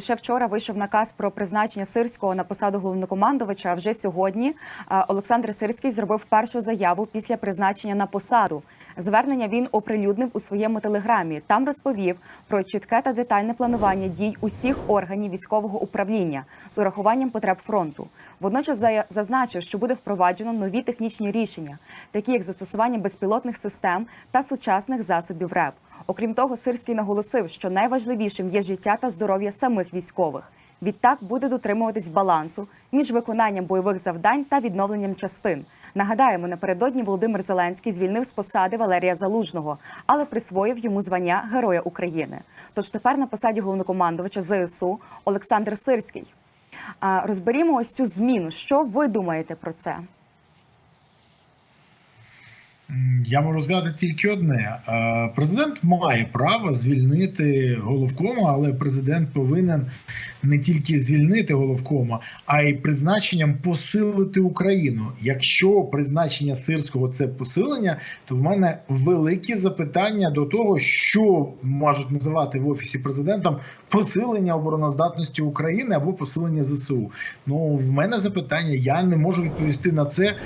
лише вчора вийшов наказ про призначення сирського на посаду головнокомандувача. А вже сьогодні е, Олександр Сирський зробив першу заяву після призначення на посаду. Звернення він оприлюднив у своєму телеграмі. Там розповів про чітке та детальне планування дій усіх органів військового управління з урахуванням потреб фронту. Водночас зазначив, що буде впроваджено нові технічні рішення, такі як застосування безпілотних систем та сучасних засобів РЕП. Окрім того, Сирський наголосив, що найважливішим є життя та здоров'я самих військових. Відтак буде дотримуватись балансу між виконанням бойових завдань та відновленням частин. Нагадаємо, напередодні Володимир Зеленський звільнив з посади Валерія Залужного, але присвоїв йому звання Героя України. Тож тепер на посаді головнокомандувача ЗСУ Олександр Сирський. Розберімо ось цю зміну. Що ви думаєте про це? Я можу сказати тільки одне: Е, президент має право звільнити головкома, але президент повинен не тільки звільнити головкома, а й призначенням посилити Україну. Якщо призначення сирського це посилення, то в мене великі запитання до того, що можуть називати в офісі президентом посилення обороноздатності України або посилення ЗСУ. Ну в мене запитання. Я не можу відповісти на це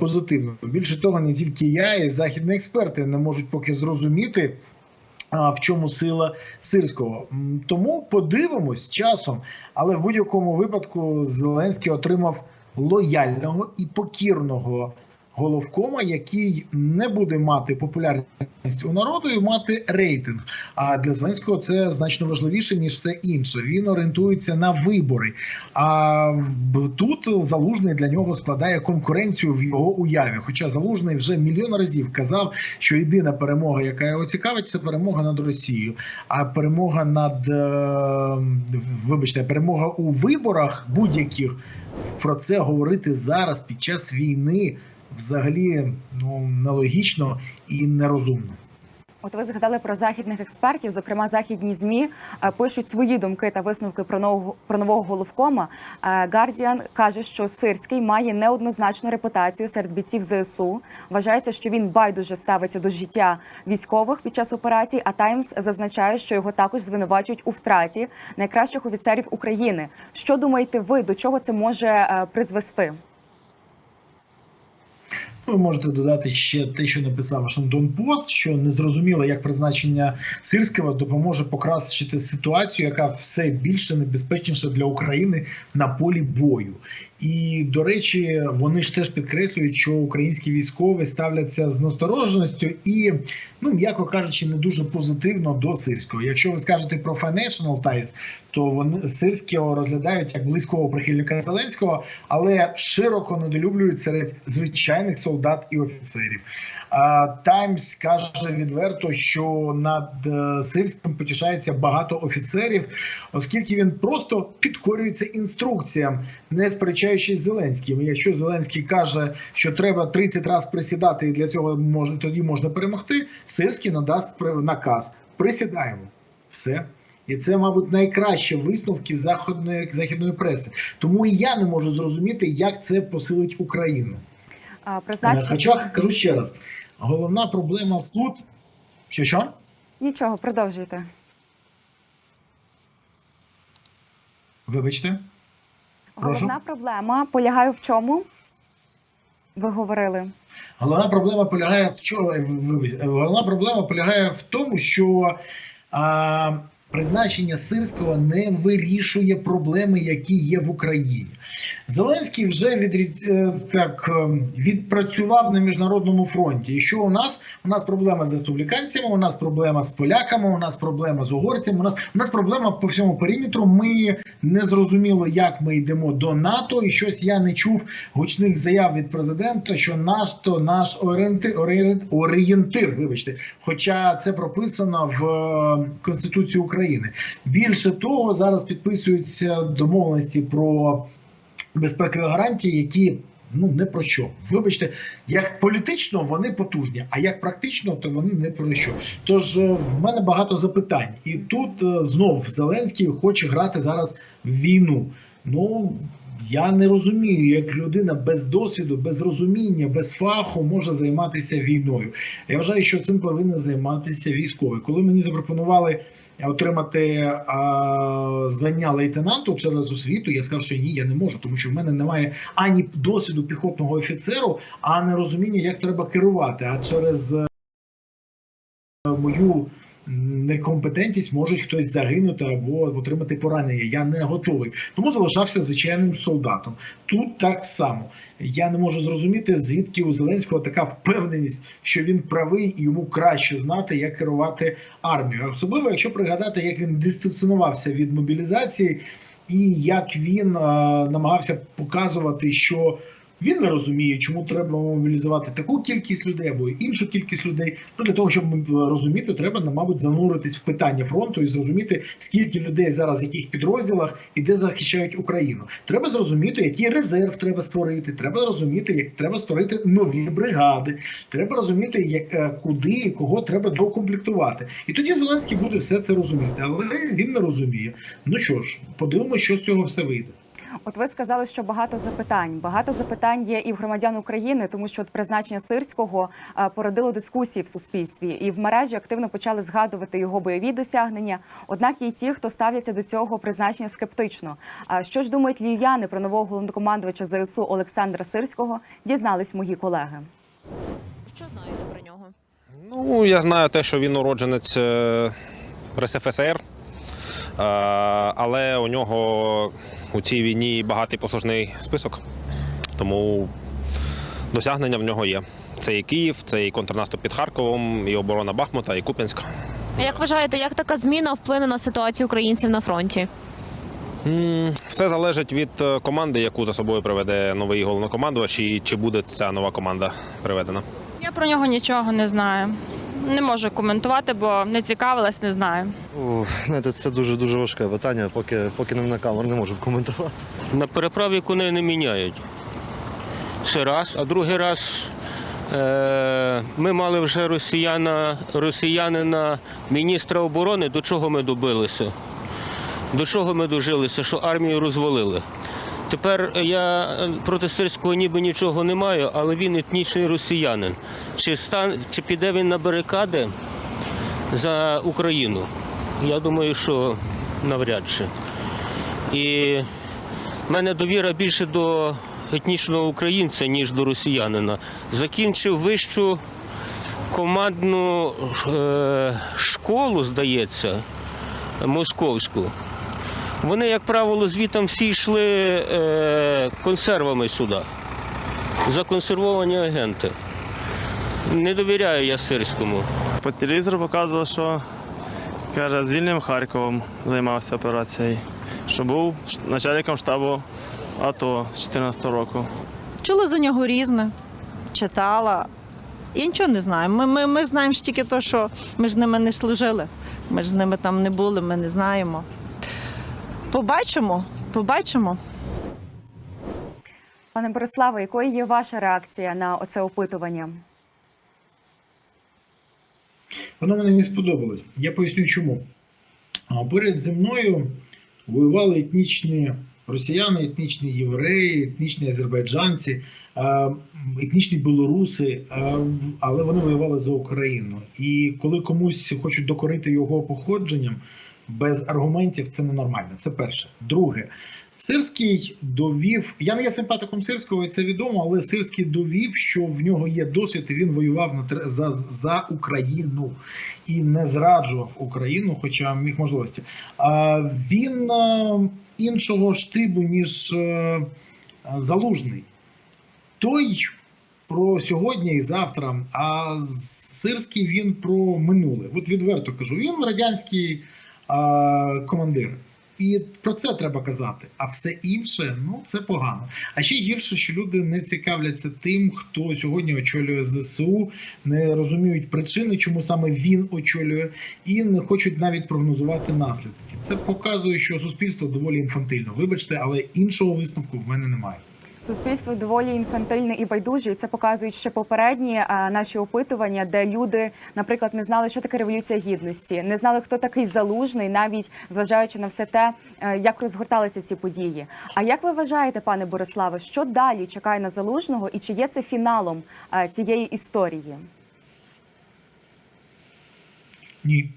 позитивно. Більше того, не тільки я, і західні експерти не можуть поки зрозуміти. В чому сила сирського? Тому подивимось часом. Але в будь-якому випадку Зеленський отримав лояльного і покірного головкома, який не буде мати популярність у народу і мати рейтинг. А для Зеленського це значно важливіше ніж все інше. Він орієнтується на вибори. А тут залужний для нього складає конкуренцію в його уяві. Хоча залужний вже мільйон разів казав, що єдина перемога, яка його цікавить, це перемога над Росією. А перемога над е, вибачте, перемога у виборах будь-яких про це говорити зараз під час війни взагалі ну нелогічно і нерозумно. От ви згадали про західних експертів, зокрема західні змі е, пишуть свої думки та висновки про нового про нового головкома. Гардіан каже, що Сирський має неоднозначну репутацію серед бійців ЗСУ. Вважається, що він байдуже ставиться до життя військових під час операцій. А Таймс зазначає, що його також звинувачують у втраті найкращих офіцерів України. Що думаєте ви, до чого це може е, призвести? Ви можете додати ще те, що написав Вашингтон Пост, що незрозуміло, як призначення Сирського допоможе покращити ситуацію, яка все більше небезпечніша для України на полі бою. І до речі, вони ж теж підкреслюють, що українські військові ставляться з настороженістю і, ну м'яко кажучи, не дуже позитивно до сирського. Якщо ви скажете про Financial Times, то вони сирського розглядають як близького прихильника Зеленського, але широко недолюблюють серед звичайних солдат і офіцерів. Таймс каже відверто, що над е, сирським потішається багато офіцерів, оскільки він просто підкорюється інструкціям, не сперечаючись з Зеленським. Якщо Зеленський каже, що треба 30 разів присідати, і для цього може тоді можна перемогти. Сирський надасть наказ. Присідаємо. Все. І це, мабуть, найкращі висновки заходної західної преси. Тому і я не можу зрозуміти, як це посилить Україну. А, Е, Призначення Хоча кажу ще раз, головна проблема тут. Що що? нічого, продовжуйте. Вибачте. Прошу. Головна проблема полягає в чому? Ви говорили. Головна проблема полягає в чому? Головна проблема полягає в тому, що а, призначення сирського не вирішує проблеми, які є в Україні. Зеленський вже відріз... е, так е, відпрацював на міжнародному фронті. І що у нас? У нас проблема з республіканцями, у нас проблема з поляками, у нас проблема з угорцями. У нас у нас проблема по всьому периметру. Ми не зрозуміло, як ми йдемо до НАТО, і щось я не чув гучних заяв від президента, що наш то наш орієнтир, орієнтир, орієнтир. Вибачте, хоча це прописано в е, Конституції України. Більше того, зараз підписуються домовленості про безпекові гарантії, які ну не про що. Вибачте, як політично вони потужні, а як практично, то вони не про що. Тож е, в мене багато запитань, і тут е, знов Зеленський хоче грати зараз в війну. Ну. Я не розумію, як людина без досвіду, без розуміння, без фаху може займатися війною. Я вважаю, що цим повинен займатися військовий. Коли мені запропонували отримати а, звання лейтенанту через освіту, я сказав, що ні, я не можу, тому що в мене немає ані досвіду піхотного офіцеру, а не розуміння, як треба керувати. А через е, мою некомпетентність можуть хтось загинути або отримати поранення. Я не готовий. Тому залишався звичайним солдатом. Тут так само. Я не можу зрозуміти, звідки у Зеленського така впевненість, що він правий і йому краще знати, як керувати армією. Особливо, якщо пригадати, як він дистанціонувався від мобілізації, і як він е, намагався показувати, що він не розуміє, чому треба мобілізувати таку кількість людей або іншу кількість людей. Ну для того, щоб розуміти, треба мабуть зануритись в питання фронту і зрозуміти, скільки людей зараз в яких підрозділах і де захищають Україну. Треба зрозуміти, який резерв треба створити. Треба розуміти, як треба створити нові бригади. Треба розуміти, як е, куди і кого треба докомплектувати. І тоді Зеленський буде все це розуміти, але він не розуміє. Ну що ж, подивимося, що з цього все вийде. От ви сказали, що багато запитань. Багато запитань є і в громадян України, тому що от призначення сирського породило дискусії в суспільстві, і в мережі активно почали згадувати його бойові досягнення. Однак є й ті, хто ставляться до цього призначення скептично. А що ж думають львів'яни про нового головнокомандувача ЗСУ Олександра Сирського? Дізнались мої колеги. Що знаєте про нього? Ну, я знаю те, що він уродженець е, РСФСР, але у нього у цій війні багатий послужний список. Тому досягнення в нього є. Це і Київ, це і контрнаступ під Харковом, і оборона Бахмута, і Куп'янська. А Як вважаєте, як така зміна вплине на ситуацію українців на фронті? Все залежить від е, команди, яку за собою приведе новий головнокомандувач, і чи буде ця нова команда приведена. Я про нього нічого не знаю. Не можу коментувати, бо не цікавилась, не знаю. О, знаєте, це дуже дуже важке питання. Поки поки не на камеру не можу коментувати. На переправі коней не міняють. Це раз. А другий раз е, ми мали вже росіяна, росіянина, міністра оборони. До чого ми добилися? До чого ми дожилися, що армію розвалили. Тепер я е, проти сирського ніби нічого не маю, але він етнічний росіянин. Чи, стан, чи піде він на барикади за Україну? Я думаю, що навряд чи. І в мене довіра більше до етнічного українця, ніж до росіянина. Закінчив вищу командну е, школу, здається, московську. Вони, як правило, звітом всі йшли е, консервами сюди. Законсервовані агенти. Не довіряю я сирському. По телевізору показували, що каже, з вільним Харковом займався операцією, що був начальником штабу АТО з 2014 року. Чула за нього різне, читала. Я нічого не знаю. Ми, ми, ми знаємо ж тільки те, що ми ж з ними не служили. Ми ж з ними там не були, ми не знаємо. Побачимо, побачимо. Пане Бориславе, якою є ваша реакція на оце опитування? Воно мені не сподобалось. Я поясню чому. Поряд зі мною воювали етнічні росіяни, етнічні євреї, етнічні азербайджанці, етнічні білоруси, але вони воювали за Україну. І коли комусь хочуть докорити його походженням без аргументів, це ненормально. Це перше. Друге. Сирський довів, я не є симпатиком Сирського, і це відомо, але Сирський довів, що в нього є досвід, і він воював на за, за Україну і не зраджував Україну, хоча міг можливості. А він іншого штибу, ніж е, Залужний. Той про сьогодні і завтра, а Сирський він про минуле. От відверто кажу, він радянський командир. І про це треба казати. А все інше ну це погано. А ще гірше, що люди не цікавляться тим, хто сьогодні очолює ЗСУ, не розуміють причини, чому саме він очолює, і не хочуть навіть прогнозувати наслідки. Це показує, що суспільство доволі інфантильно. Вибачте, але іншого висновку в мене немає. Суспільство доволі інфантильне і байдуже. І це показують ще попередні а, наші опитування, де люди, наприклад, не знали, що таке революція гідності, не знали, хто такий залужний, навіть зважаючи на все те, е, як розгорталися ці події. А як ви вважаєте, пане Бориславе, що далі чекає на залужного, і чи є це фіналом е, цієї історії? Ні.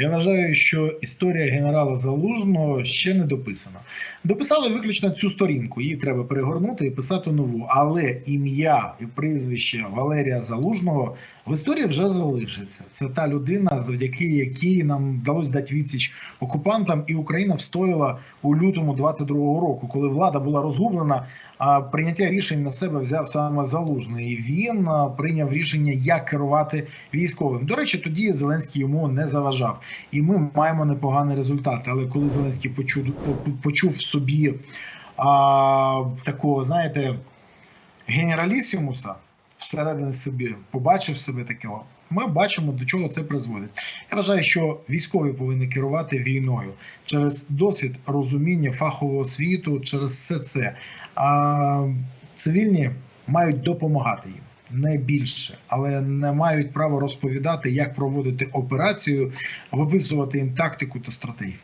Я вважаю, що історія генерала Залужного ще не дописана. Дописали виключно цю сторінку. Її треба перегорнути і писати нову. Але ім'я і прізвище Валерія Залужного в історії вже залишиться. Це та людина, завдяки якій нам вдалося дати відсіч окупантам, і Україна встояла у лютому 22-го року, коли влада була розгублена. А прийняття рішень на себе взяв саме залужний. Він прийняв рішення, як керувати військовим. До речі, тоді Зеленський йому не заважав, і ми маємо непоганий результат. Але коли Зеленський почув, почув в собі а, такого, знаєте, генералісімуса всередині собі, побачив себе такого. Ми бачимо, до чого це призводить. Я вважаю, що військові повинні керувати війною через досвід розуміння фахового світу, через все це. А цивільні мають допомагати їм. Не більше, але не мають права розповідати, як проводити операцію, виписувати їм тактику та стратегію.